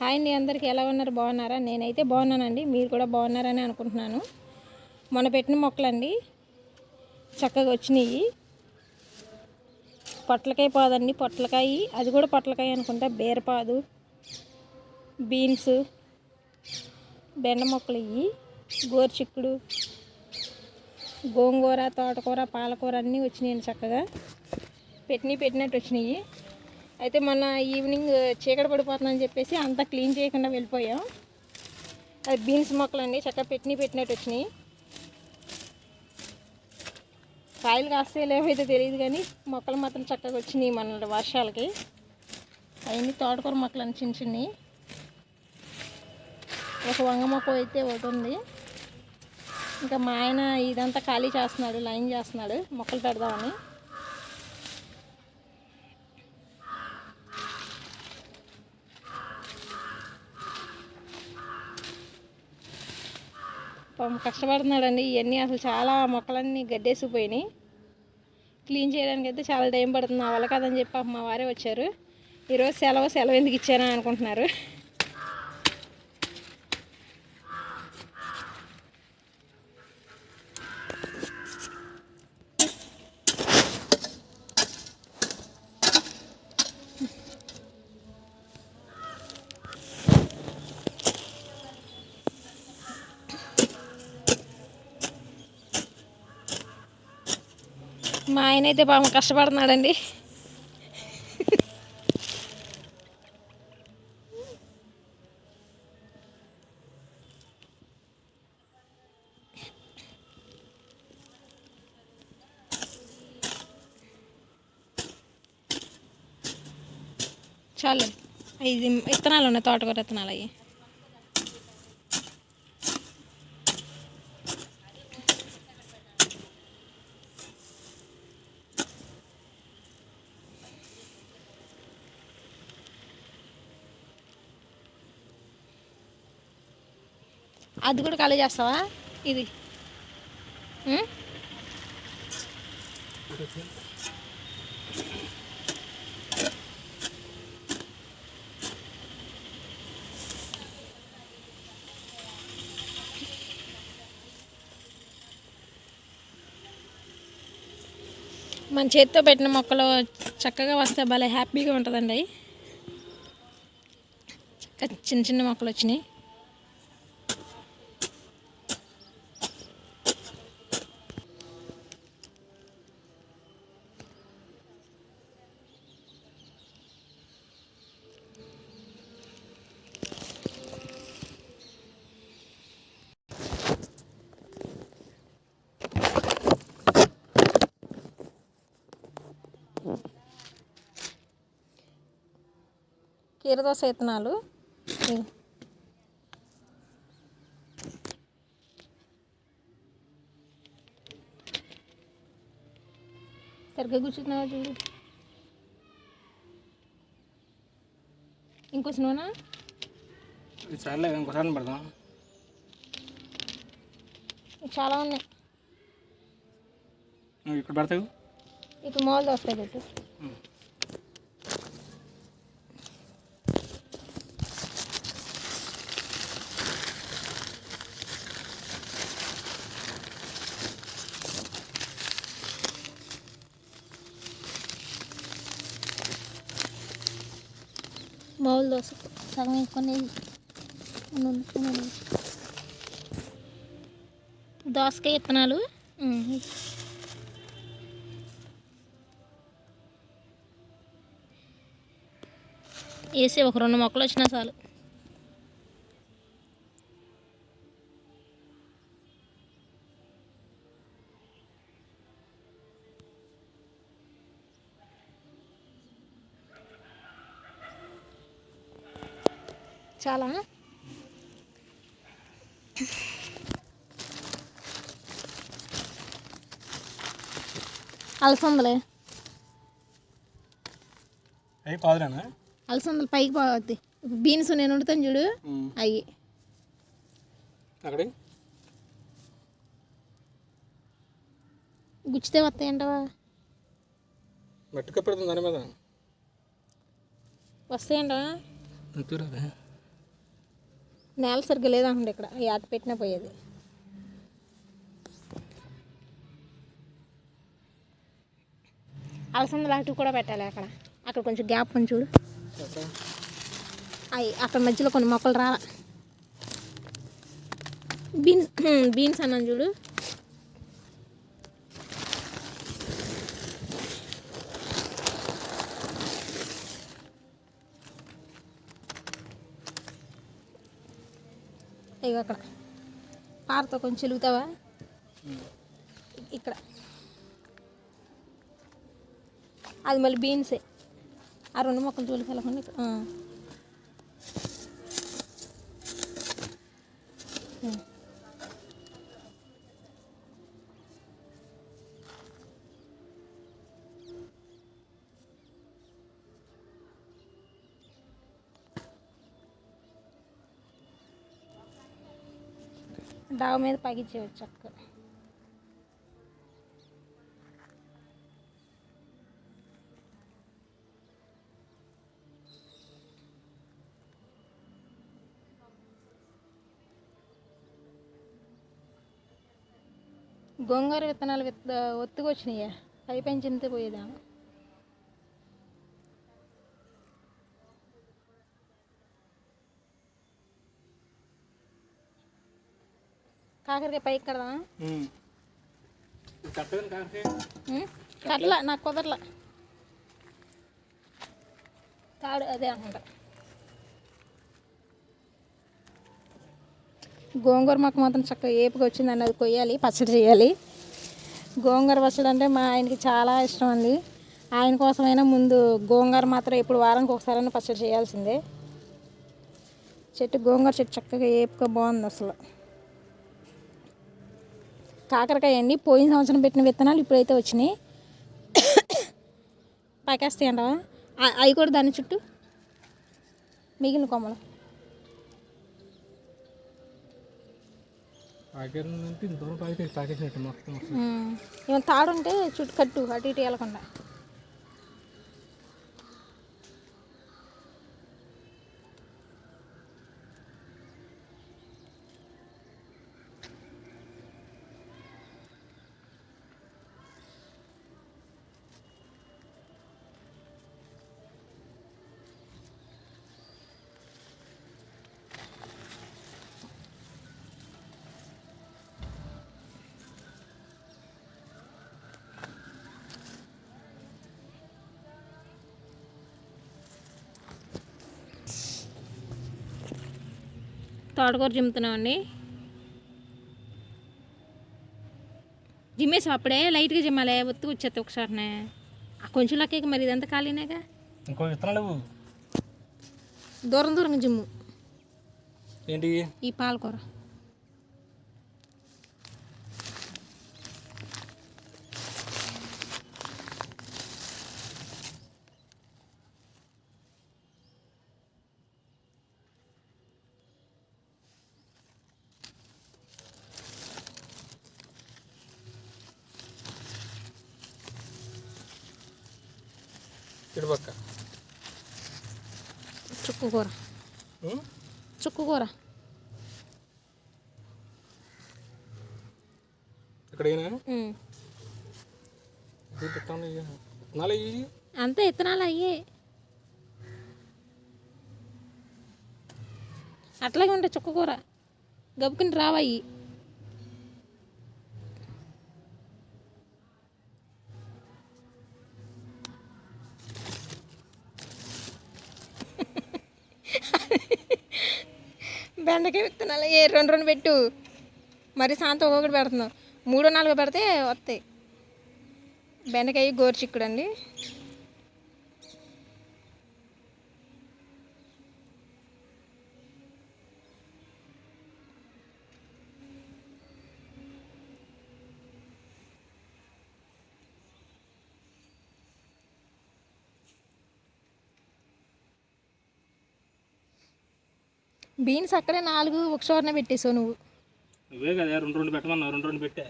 Hi అండి అందరికీ ఎలా ఉన్నారు? బాగున్నారా? నేనైతే బాగున్నానండి మీరు కూడా బాగున్నారని అనుకుంటున్నాను. మొన్న పెట్టిన మొక్కలండి చక్కగా వచ్చినాయి. పొట్లకాయ పాదండి పొట్లకాయ. అది కూడా పొట్లకాయ అనుకుంటా బీరపాదు బీన్స్ బెండ మొక్కలు ఇవి గోరుచిక్కుడు గోంగూర తోటకూర పాలకూర అన్నీ వచ్చినాయండి చక్కగా. పెట్టినవి పెట్టినట్టు వచ్చినాయి. అయితే మొన్న ఈవినింగ్ చీకటి పడిపోతుందని చెప్పేసి అంతా క్లీన్ చేయకుండా వెళ్ళిపోయాం. అది బీన్స్ మొక్కలు అండి చక్కగా పెట్టిన పెట్టినట్టు వచ్చినాయి. కాయలు కాస్తే లేవైతే తెలియదు కానీ మొక్కలు మాత్రం చక్కగా వచ్చినాయి మన వర్షాలకి. అవన్నీ తోటకూర మొక్కలు అని చిన్న చిన్నవి. ఒక వంగ మొక్క అయితే ఒకటి ఉంది. ఇంకా మా ఆయన ఇదంతా ఖాళీ చేస్తున్నాడు లైన్ చేస్తున్నాడు మొక్కలు పెడదామని. కష్టపడుతున్నాడండి. ఇవన్నీ అసలు చాలా మొక్కలన్నీ గడ్డేసిపోయినాయి. క్లీన్ చేయడానికి అయితే చాలా టైం పడుతుంది. నా వల్ల కదని చెప్పి పాపం మా వారే వచ్చారు. ఈరోజు సెలవు సెలవు ఎందుకు ఇచ్చానా అనుకుంటున్నారు. మా ఆయన అయితే పాపం కష్టపడుతున్నాడండి. చాలు. ఇది విత్తనాలు ఉన్నాయి తోటకూర విత్తనాలు అవి అది కూడా ఖాళీ చేస్తావా? ఇది. మన చేతితో పెట్టిన మొక్కలు చక్కగా వస్తే భలే హ్యాపీగా ఉంటుందండి. చిన్న చిన్న మొక్కలు వచ్చినాయి. కీరదోస విత్తనాలు. సరిగ్గా కూర్చున్నావా చూడు. ఇంకొంచెం నూనె చాలే ఇంకోసారి పెడదాం. చాలా ఉన్నాయి. ఇక్కడ పెడతావు? ఇప్పుడు మామూలు దోసకాయ పెట్టు. మామూలు దోశ సగం కొన్ని దోసకాయ విత్తనాలు. వేసి ఒక రెండు మొక్కలు వచ్చినా చాలు చాలా. అలసందలే. అలసందలు పైకి పోవద్ది. బీన్స్ నేను వండుతాను చూడు. అవి గుచ్చితే మట్టి కప్పెడుతుంది దాని మీద? వస్తాయంటవా? నేల సరిగ్గా లేదండి ఇక్కడ. ఈ ఆట పెట్టినా పోయేది. అలసంద లాంటివి కూడా పెట్టాలి అక్కడ. అక్కడ కొంచెం గ్యాప్ ఉంది చూడు. అవి అక్కడ మధ్యలో కొన్ని మొక్కలు రా బీన్స్ బీన్స్ అన్నాను చూడు. ఇక అక్కడ. పారతో కొంచెం చిలుగుతావా? ఇక్కడ. అది మళ్ళీ బీన్సే. ఆ రెండు మొక్కలు జోలికి వెళ్ళకుండా ఇక్కడ. ఆ. ఉం. మీద పగిచ్చేవచ్చు చక్క గోంగూర విత్తనాలు విత్త ఒత్తుగా వచ్చినాయా పై పెంచితే పోయేదాము కాకరకాయ పైకి కడదా కట్ల నాకు కుదరల. తాడు అదే అనుకుంటా. గోంగూర మొక్క మాత్రం చక్కగా ఏపుగా వచ్చిందండి అది కొయ్యాలి పచ్చడి చేయాలి. గోంగూర పచ్చడి అంటే మా ఆయనకి చాలా ఇష్టం అండి. ఆయన కోసమైనా ముందు గోంగూర మాత్రం ఎప్పుడు వారానికి ఒకసారైనా పచ్చడి చేయాల్సిందే. చెట్టు గోంగూర చెట్టు చక్కగా ఏపుగా బాగుంది అసలు. కాకరకాయ అండి. పోయిన సంవత్సరం పెట్టిన విత్తనాలు ఇప్పుడైతే వచ్చినాయి. పైకేస్తాయి అంటావా? అవి కూడా దాని చుట్టూ మిగిలిన కొమ్మలు. పాకేరంటే ఇంత దూరం పాకే పాకేసినట్టు మొత్తం. ఏమైనా తాడు ఉంటే చుట్టూ కట్టు అటు ఇటు వెళ్ళకుండా. తోటకూర జిమ్ముతున్నామండి జిమ్మేసి అప్పుడే లైట్గా జిమ్మాలి. ఒత్తుకు వచ్చేది ఒకసారినే. ఆ కొంచెం లక్కకి మరి ఇదంతా ఖాళీనేగా? ఇంకో విత్తనాలు. దూరం దూరంగా జిమ్ము. ఏంటి ఈ పాలకూర. ఇటు పక్క చుక్కు కూర? చుక్కు కూర. ఇక్కడేనా. అంతే ఇత్తనాలు అయ్యే. అట్లాగే ఉంటాయి చుక్క కూర. గబుకుని రావయ్యి బెండకాయ విత్తనాలు ఏ రెండు రెండు పెట్టు. మరి సాయంత్రం ఒక్కొక్కటి పెడుతున్నావు మూడో నాలుగో పెడితే వస్తాయి. బెండకాయ గోరుచిక్కుడు అండి. బీన్స్ అక్కడే నాలుగు ఒక చోటనే పెట్టేసావు నువ్వు. నువ్వే కదా రెండు రెండు పెట్టమన్నావు రెండు రెండు పెట్టా.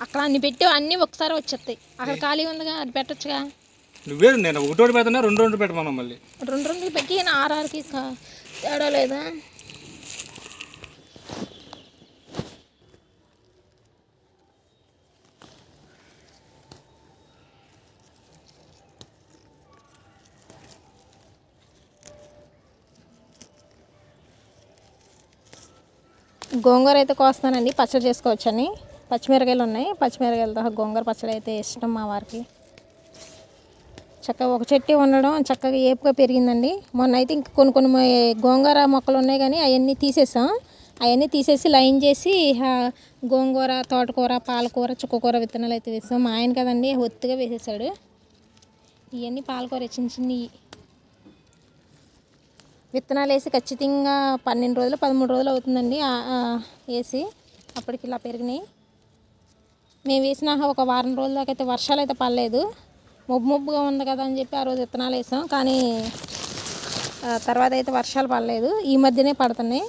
అక్కడ అన్ని పెట్టావు అన్నీ ఒకసారి వచ్చేస్తాయి. అక్కడ ఖాళీ ఉందిగా అది పెట్టొచ్చుగా? నువ్వే నేను ఒకటోటి పెడుతున్నా రెండు రెండు పెట్టమన్నావు మళ్ళీ. రెండు రెండు పెట్టి ఆర్ఆర్కి కా- తేడా లేదా? గోంగూర అయితే కోస్తానండి పచ్చడి చేసుకోవచ్చని పచ్చిమిరకాయలు ఉన్నాయి పచ్చిమిరకాయలతో గోంగూర పచ్చడి అయితే ఇష్టం మా వారికి. చక్కగా ఒక చెట్టు ఉండడం చక్కగా ఏపుగా పెరిగిందండి. మొన్న అయితే ఇంక కొన్ని కొన్ని గోంగూర మొక్కలు ఉన్నాయి కానీ అవన్నీ తీసేసాం. అవన్నీ తీసేసి లైన్ చేసి గోంగూర తోటకూర పాలకూర చుక్కకూర విత్తనాలు అయితే వేసాం. మా ఆయన కదండి ఒత్తుగా వేసేసాడు. ఇవన్నీ పాలకూర చిన్న చిన్నవి. విత్తనాలు వేసి ఖచ్చితంగా పన్నెండు రోజులు పదమూడు రోజులు అవుతుందండి వేసి అప్పటికి ఇలా పెరిగినాయి. మేము వేసిన ఒక వారం రోజుల దాకా అయితే వర్షాలు అయితే పడలేదు. మొబ్బు మబ్బుగా ఉంది కదా అని చెప్పి ఆ రోజు విత్తనాలు వేసాం. కానీ తర్వాత అయితే వర్షాలు పడలేదు. ఈ మధ్యనే పడుతున్నాయి.